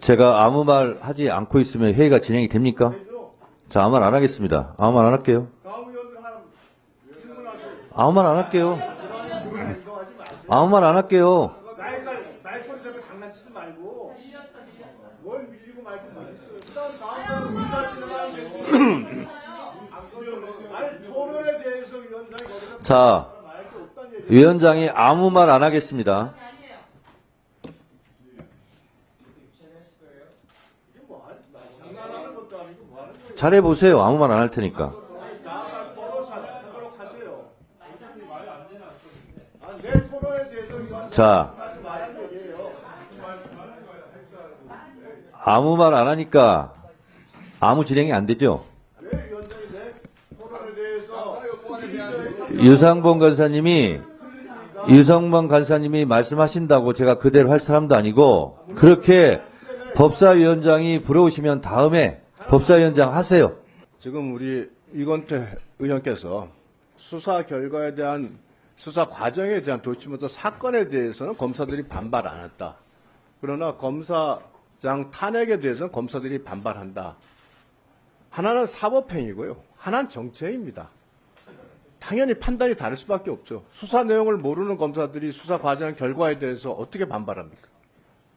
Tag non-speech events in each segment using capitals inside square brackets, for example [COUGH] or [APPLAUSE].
제가 아무 말 하지 않고 있으면 회의가 진행이 됩니까? 자, 아무 말 안 하겠습니다. 아무 말 안 할게요. 아무 말 안 할게요. 아무 말 안 할게요. 뭐 [CLEARS THROAT] 자. 위원장이 아무 말 안 하겠습니다. 잘해보세요. 아무 말 안 할 테니까. 자. 아무 말 안 하니까 아무 진행이 안 되죠? 토론에 대해서 유상봉 간사님이 유성범 간사님이 말씀하신다고 제가 그대로 할 사람도 아니고 그렇게 법사위원장이 부러우시면 다음에 법사위원장 하세요. 지금 우리 이건태 의원께서 수사 결과에 대한 수사 과정에 대한 도치모터 사건에 대해서는 검사들이 반발 안 했다. 그러나 검사장 탄핵에 대해서는 검사들이 반발한다. 하나는 사법행위고요. 하나는 정체입니다. 당연히 판단이 다를 수밖에 없죠. 수사 내용을 모르는 검사들이 수사 과정 결과에 대해서 어떻게 반발합니까?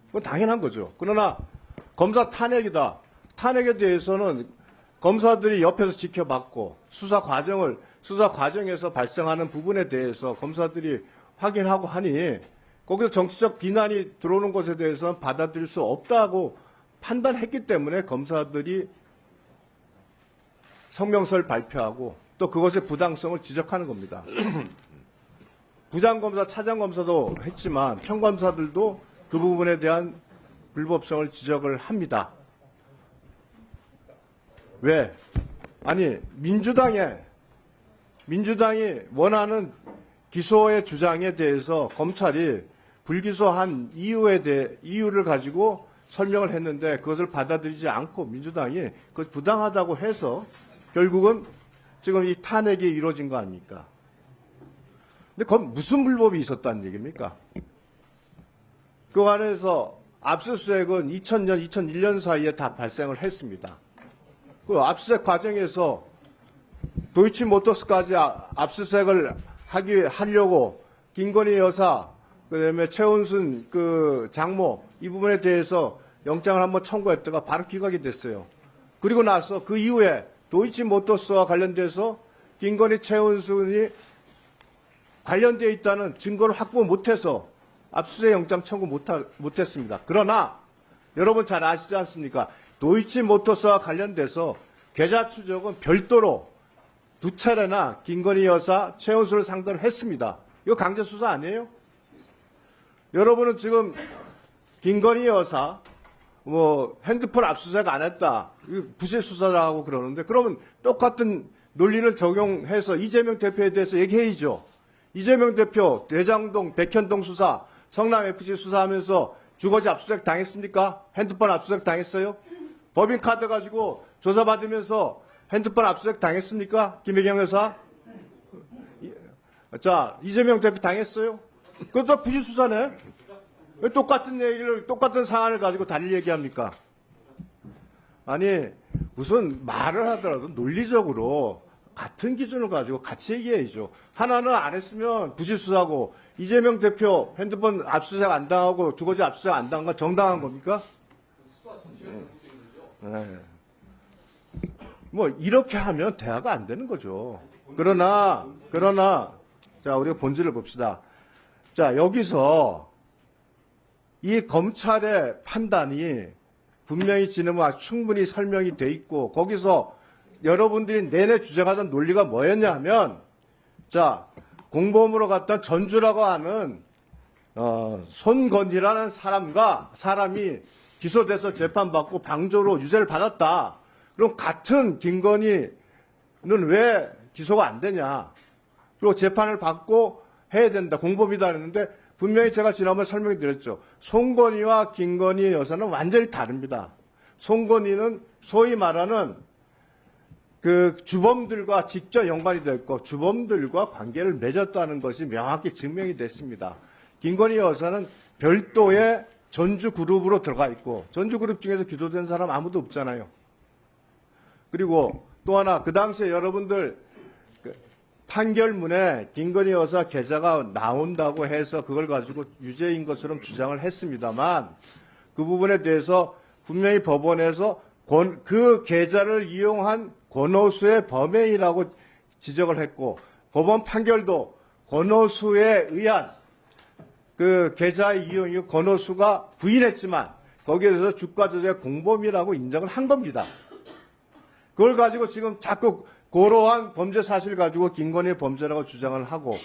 그건 당연한 거죠. 그러나 검사 탄핵이다. 탄핵에 대해서는 검사들이 옆에서 지켜봤고 수사 과정을 수사 과정에서 발생하는 부분에 대해서 검사들이 확인하고 하니 거기서 정치적 비난이 들어오는 것에 대해서는 받아들일 수 없다고 판단했기 때문에 검사들이 성명서를 발표하고 또 그것의 부당성을 지적하는 겁니다. [CLEARS THROAT] 부장검사, 차장검사도 했지만 평검사들도 그 부분에 대한 불법성을 지적을 합니다. 왜? 아니 민주당에 민주당이 원하는 기소의 주장에 대해서 검찰이 불기소한 이유에 대해 이유를 가지고 설명을 했는데 그것을 받아들이지 않고 민주당이 그 부당하다고 해서 결국은 지금 이 탄핵이 이루어진 거 아닙니까? 근데 그건 무슨 불법이 있었다는 얘기입니까? 그 안에서 압수수색은 2000년, 2001년 사이에 다 발생을 했습니다. 그 압수수색 과정에서 도이치모터스까지 아- 압수수색을 하기 하려고 김건희 여사 그다음에 최은순 그 장모 이 부분에 대해서 영장을 한번 청구했다가 바로 기각이 됐어요. 그리고 나서 그 이후에 도이치모터스와 관련돼서 김건희 최은순이 관련되어 있다는 증거를 확보 못해서 압수수색 영장 청구 못했습니다. 그러나 여러분 잘 아시지 않습니까? 도이치모터스와 관련돼서 계좌 추적은 별도로 두 차례나 김건희 여사 최은수를 상대로 했습니다. 이거 강제 수사 아니에요? 여러분은 지금 김건희 여사 뭐 핸드폰 압수수색 안 했다. 부실 수사라고 그러는데 그러면 똑같은 논리를 적용해서 이재명 대표에 대해서 얘기해야죠. 이재명 대표 대장동 백현동 수사 성남 FC 수사하면서 주거지 압수수색 당했습니까? 핸드폰 압수수색 당했어요? 법인카드 가지고 조사받으면서 핸드폰 압수수색 당했습니까? 김혜경? 이- 자, 이재명 대표 당했어요? 그것도 부실 수사네? 왜 똑같은 얘기를, 똑같은 사안을 가지고 다를 얘기합니까? 아니, 무슨 말을 하더라도 논리적으로 같은 기준을 가지고 같이 얘기해야죠. 하나는 안 했으면 부실 수사고, 이재명 대표 핸드폰 압수수색 안 당하고 주거지 압수수색 안 당한 건 정당한 겁니까? 네. 뭐 이렇게 하면 대화가 안 되는 거죠. 그러나 그러나 자 우리가 본질을 봅시다. 자 여기서 이 검찰의 판단이 분명히 지금은 충분히 설명이 돼 있고 거기서 여러분들이 내내 주장하던 논리가 뭐였냐 하면 자 공범으로 갔던 전주라고 하는 어, 손건희라는 사람과 사람이 기소돼서 재판받고 방조로 유죄를 받았다. 그럼 같은 김건희는 왜 기소가 안 되냐? 그리고 재판을 받고 해야 된다. 공범이다 했는데 분명히 제가 지난번에 설명해 드렸죠. 송건희와 김건희 여사는 완전히 다릅니다. 송건희는 소위 말하는 그 주범들과 직접 연관이 됐고 주범들과 관계를 맺었다는 것이 명확히 증명이 됐습니다. 김건희 여사는 별도의 전주 그룹으로 들어가 있고 전주 그룹 중에서 기소된 사람 아무도 없잖아요. 그리고 또 하나 그 당시에 여러분들 그 판결문에 김건희 여사 계좌가 나온다고 해서 그걸 가지고 유죄인 것처럼 주장을 했습니다만 그 부분에 대해서 분명히 법원에서 권- 그 계좌를 이용한 권오수의 범행이라고 지적을 했고 법원 판결도 권오수에 의한 그 계좌의 이용이 권오수가 부인했지만 거기에 대해서 주가 조작 공범이라고 인정을 한 겁니다. 그걸 가지고 지금 자꾸 고로한 범죄 사실 가지고 김건희 범죄라고 주장을 하고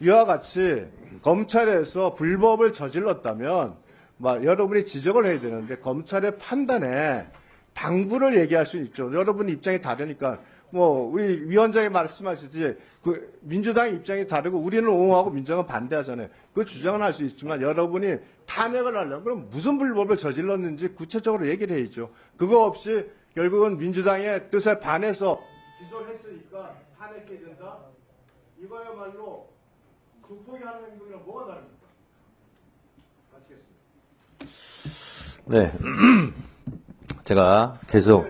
이와 같이 검찰에서 불법을 저질렀다면 막 여러분이 지적을 해야 되는데 검찰의 판단에 당부를 얘기할 수 있죠. 여러분 입장이 다르니까 뭐 우리 위원장이 말씀하시지 그 민주당 입장이 다르고 우리는 옹호하고 민주당은 반대하잖아요. 그 주장은 할 수 있지만 여러분이 탄핵을 하려면 그럼 무슨 불법을 저질렀는지 구체적으로 얘기를 해야죠. 그거 없이 결국은 민주당의 뜻에 반해서 기소를 했으니까 탄핵해야 된다. 이거야말로 극복하는 행동이랑 뭐가 다릅니까? 마치겠습니다. 네. [CLEARS THROAT] 제가 계속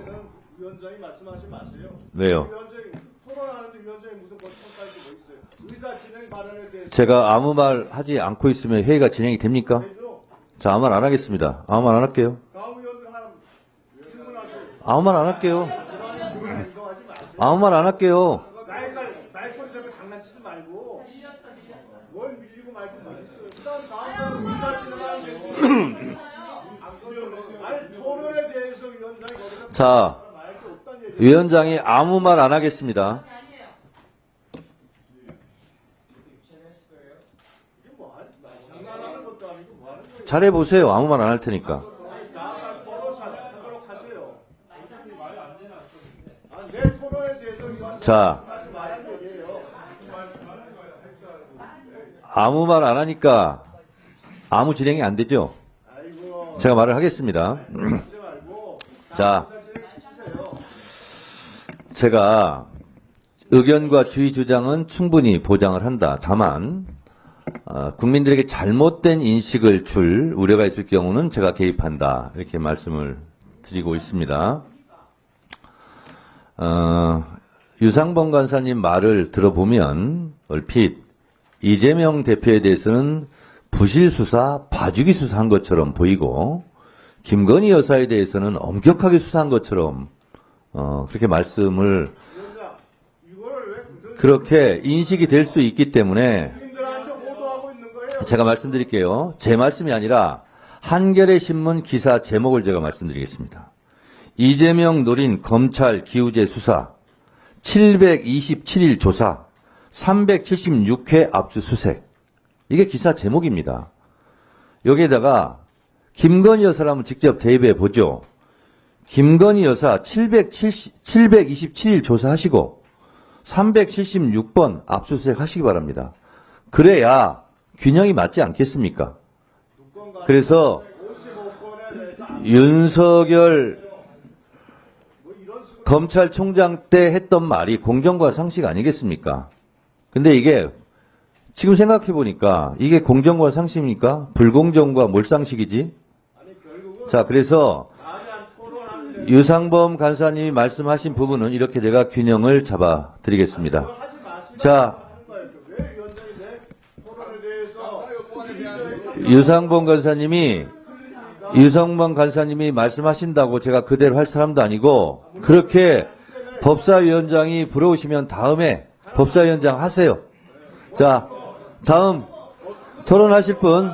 위원장이 말씀하지 마세요. 왜요? 위원장이 토론하는데 위원장이 무슨 권한까지 뭐 있어요? 의사 진행 발언에 대해서 제가 아무 말 하지 않고 있으면 회의가 진행이 됩니까? 해줘. 자, 아무 말 안 하겠습니다. 아무 말 안 할게요. 다음 의원들 하나 질문하세요. 아무 말 안 할게요. 아무 말 안 할게요. 나이가 말꼬리 잡고 장난치지 말고. 뭘 밀리고 말고 뭐 있어요. 그다음 다음 사람 의사 진행하는 게 아니 토론에 대해서 위원장이 거기서 자, 말게 없다는 얘기. 위원장이 아무 말 안 하겠습니다. 이게 뭐 하는 장난하는 것도 아니고 뭐 하는 거예요? 잘해보세요. 아무 말 안 할 테니까. 아니, 다음날 토론 하도록 하세요. 아, 내 토론에 대해서 위원장이 자. 아무 말 안 하니까 아무 진행이 안 되죠? 제가 말을 하겠습니다. [CLEARS THROAT] 자. 제가 의견과 주의 주장은 충분히 보장을 한다. 다만 어, 국민들에게 잘못된 인식을 줄 우려가 있을 경우는 제가 개입한다. 이렇게 말씀을 드리고 있습니다. 어, 유상범 간사님 말을 들어보면 얼핏 이재명 대표에 대해서는 부실 수사, 봐주기 수사한 것처럼 보이고 김건희 여사에 대해서는 엄격하게 수사한 것처럼 어, 그렇게 말씀을 그렇게 인식이 될 수 있기 때문에? 제가 말씀드릴게요. 제 말씀이 아니라 한겨레 신문 기사 제목을 제가 말씀드리겠습니다. 이재명 노린 검찰 기우제 수사 727일 조사 376회 압수수색 이게 기사 제목입니다. 여기에다가 김건희 여사라면 직접 대입해 보죠. 김건희 여사 770, 727일 조사하시고 376번 압수수색 하시기 바랍니다. 그래야 균형이 맞지 않겠습니까? 그래서 55건에 대해서 윤석열 검찰총장 때 했던 말이 공정과 상식 아니겠습니까? 근데 이게 지금 생각해 보니까 이게 공정과 상식입니까? 불공정과 몰상식이지? 자, 그래서 유상범 간사님이 말씀하신 부분은 이렇게 제가 균형을 잡아 드리겠습니다. 자. 유상범 간사님이 유상범 간사님이 말씀하신다고 제가 그대로 할 사람도 아니고 그렇게 법사위원장이 부러우시면 다음에 법사위원장 하세요. 자, 다음 토론하실 분?